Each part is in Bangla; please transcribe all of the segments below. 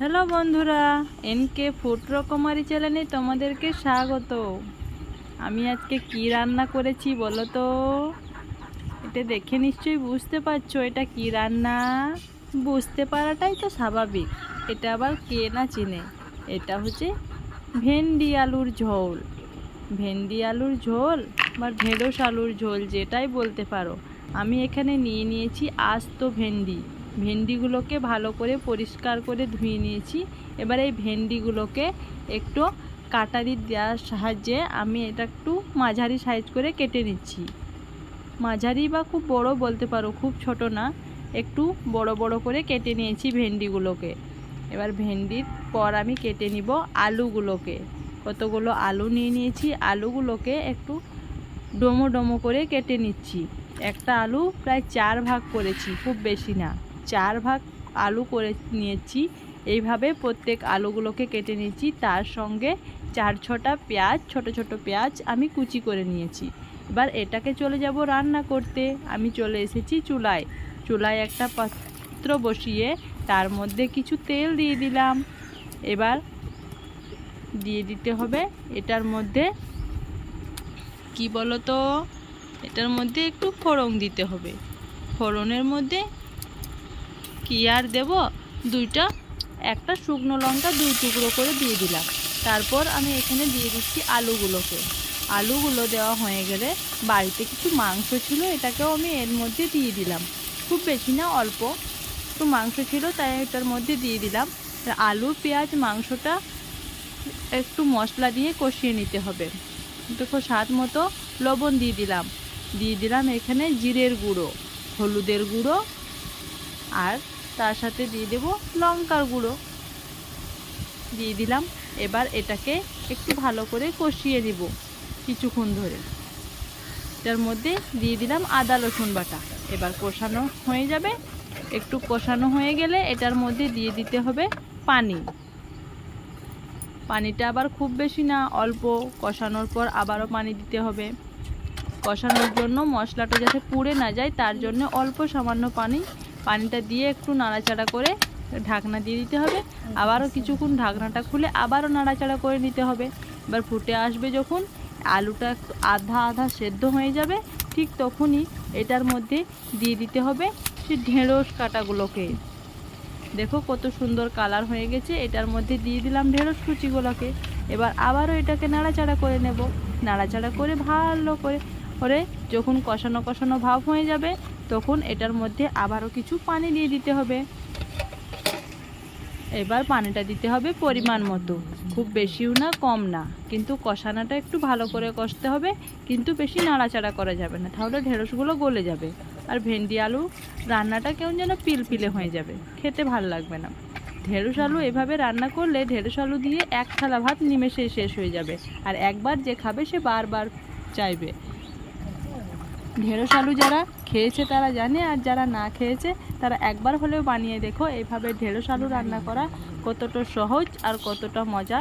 হ্যালো বন্ধুরা, এনকে ফুড রকমারি চ্যানেলে তোমাদেরকে স্বাগত। আমি আজকে কি রান্না করেছি বলো তো? এটা দেখে নিশ্চয়ই বুঝতে পারছ এটা কি রান্না? বুঝতে পারাটাই তো স্বাভাবিক। এটা আবার কে না চিনে? এটা হচ্ছে ভেন্ডি আলুর ঝোল। ভেন্ডি আলুর ঝোল বা ঢেঁড়স আলুর ঝোল যেটাই বলতে পারো। আমি এখানে নিয়ে নিয়েছি আস্ত ভেন্ডি। ভেন্ডিগুলোকে ভালো করে পরিষ্কার করে ধুয়ে নিয়েছি। এবার এই ভেন্ডিগুলোকে একটু কাটারি দেওয়ার সাহায্যে আমি এটা একটু মাঝারি সাইজ করে কেটে নিচ্ছি। মাঝারি বা খুব বড় বলতে পারো, খুব ছোট না, একটু বড় বড় করে কেটে নিয়েছি ভেন্ডিগুলোকে। এবার ভেন্ডির পর আমি কেটে নিব আলুগুলোকে। কতগুলো আলু নিয়ে নিয়েছি, আলুগুলোকে একটু ডোমো ডোমো করে কেটে নিচ্ছি। একটা আলু প্রায় চার ভাগ করেছি, খুব বেশি না। চার ভাগ আলু করে নিয়েছি। এইভাবে প্রত্যেক আলুগুলোকে কেটে নিয়েছি। তার সঙ্গে চার ছটা পেঁয়াজ, ছোট ছোট পেঁয়াজ আমি কুচি করে নিয়েছি। এবার এটাকে চলে যাব রান্না করতে। আমি চলে এসেছি চুলায়। চুলায় একটা পাত্র বসিয়ে তার মধ্যে কিছু তেল দিয়ে দিলাম। এবার দিয়ে দিতে হবে এটার মধ্যে কি বলো তো এটার মধ্যে একটু ফোড়ন দিতে হবে। ফোড়নের মধ্যে কি আর দেব? দুইটা, একটা শুকনো লঙ্কা দুই টুকরো করে দিয়ে দিলাম। তারপর আমি এখানে দিয়ে দিচ্ছি আলুগুলোকে। আলুগুলো দেওয়া হয়ে গেলে বাড়িতে কিছু মাংস ছিল, এটাকেও আমি এর মধ্যে দিয়ে দিলাম। খুব বেশি না, অল্প একটু মাংস ছিল, তাই এটার মধ্যে দিয়ে দিলাম। আলু, পেঁয়াজ, মাংসটা একটু মশলা দিয়ে কষিয়ে নিতে হবে। দেখো, স্বাদ মতো লবণ দিয়ে দিলাম। দিয়ে দিলাম এখানে জিরের গুঁড়ো, হলুদের গুঁড়ো আর তার সাথে দিয়ে দেব লঙ্কার গুঁড়ো। দিয়ে দিলাম। এবার এটাকে একটু ভালো করে কষিয়ে নিব কিছুক্ষণ ধরে। এটার মধ্যে দিয়ে দিলাম আদা, রসুন বাটা। এবার কষানো হয়ে যাবে। একটু কষানো হয়ে গেলে এটার মধ্যে দিয়ে দিতে হবে পানি। পানিটা আবার খুব বেশি না, অল্প। কষানোর পর আবারও পানি দিতে হবে। কষানোর জন্য মশলাটা যাতে পুড়ে না যায়, তার জন্য অল্প সামান্য পানি পানিটা দিয়ে একটু নাড়াচাড়া করে ঢাকনা দিয়ে দিতে হবে। আবারও কিছুক্ষণ ঢাকনাটা খুলে আবারও নাড়াচাড়া করে নিতে হবে। এবার ফুটে আসবে যখন, আলুটা আধা আধা সেদ্ধ হয়ে যাবে, ঠিক তখনই এটার মধ্যে দিয়ে দিতে হবে সে ঢেঁড়স কাটাগুলোকে। দেখো কত সুন্দর কালার হয়ে গেছে, এটার মধ্যে দিয়ে দিলাম ঢেঁড়স কুচিগুলোকে। এবার আবারও এটাকে নাড়াচাড়া করে নেব। নাড়াচাড়া করে ভালো করে করে যখন কষানো কষানো ভাব হয়ে যাবে তখন এটার মধ্যে আবারও কিছু পানি দিয়ে দিতে হবে। এবার পানিটা দিতে হবে পরিমাণ মতো। খুব বেশিও না, কম না। কিন্তু কষানোটা একটু ভালো করে কষতে হবে, কিন্তু বেশি নাড়াচাড়া করা যাবে না। তাহলে ঢেঁড়সগুলো গলে যাবে। আর ভেন্ডি আলু রান্নাটা কেমন যেন পিলপিলে হয়ে যাবে। খেতে ভালো লাগবে না। ঢেঁড়স আলু এভাবে রান্না করলে ঢেঁড়স আলু দিয়ে এক থালা ভাত নিমেষে শেষ হয়ে যাবে। আর একবার যে খাবে সে বারবার চাইবে। ঢেঁড়স আলু যারা খেয়েছে তারা জানে, আর যারা না খেয়েছে তারা একবার হলেও বানিয়ে দেখো এইভাবে ঢেঁড়স আলু রান্না করা কতটা সহজ আর কতটা মজা।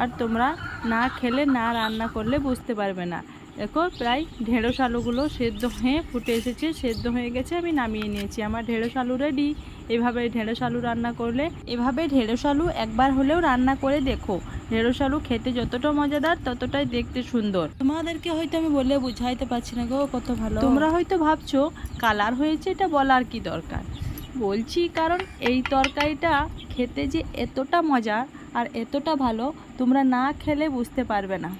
আর তোমরা না খেলে, না রান্না করলে বুঝতে পারবে না। দেখো প্রায় ঢেঁড়স আলুগুলো সেদ্ধ হয়ে ফুটে এসেছে সেদ্ধ হয়ে গেছে আমি নামিয়ে নিয়েছি। আমার ঢেঁড়স আলু রেডি এভাবে ঢেঁড়স আলু রান্না করলে এভাবে ঢেঁড়স আলু একবার হলেও রান্না করে দেখো। ঢেঁড়স আলু খেতে যতটা মজাদার ততটাই দেখতে সুন্দর। তোমাদেরকে হয়তো আমি বলে বুঝাইতে পারছি না গো কত ভালো। তোমরা হয়তো ভাবছ কালার হয়েছে এটা বলার কি দরকার? বলছি কারণ এই তরকারিটা খেতে যে এতটা মজা আর এতটা ভালো তোমরা না খেলে বুঝতে পারবে না।